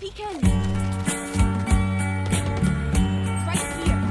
Pecan. Right here.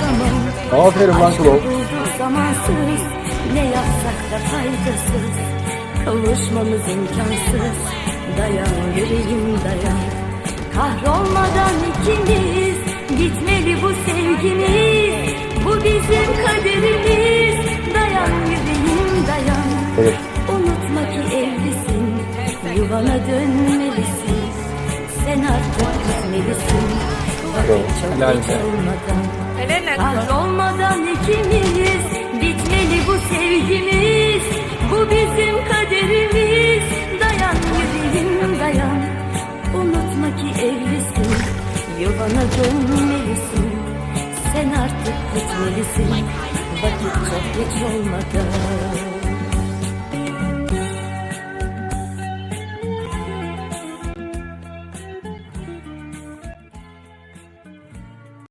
zaman. Aferin lan Klo. zamansız Ne yapsak da faydasız. Kavuşmamız imkansız. Dayan yüreğim dayan. Kahrolmadan ikimiz. Gitmeli bu sevgimiz. Bu bizim kaderimiz. Dayan yüreğim dayan. Evet. Unutma ki evlisin. Yuvana dönmelisin. Sen artık gitmelisin Helal olsun. olmadan ikimiz Bitmeli bu sevgimiz. Bu bizim kaderimiz. Dayan yüreğim dayan. Unutma ki evlisin Yuvana dönmelisin. Sen artık gitmelisin Vakit çok geç olmadan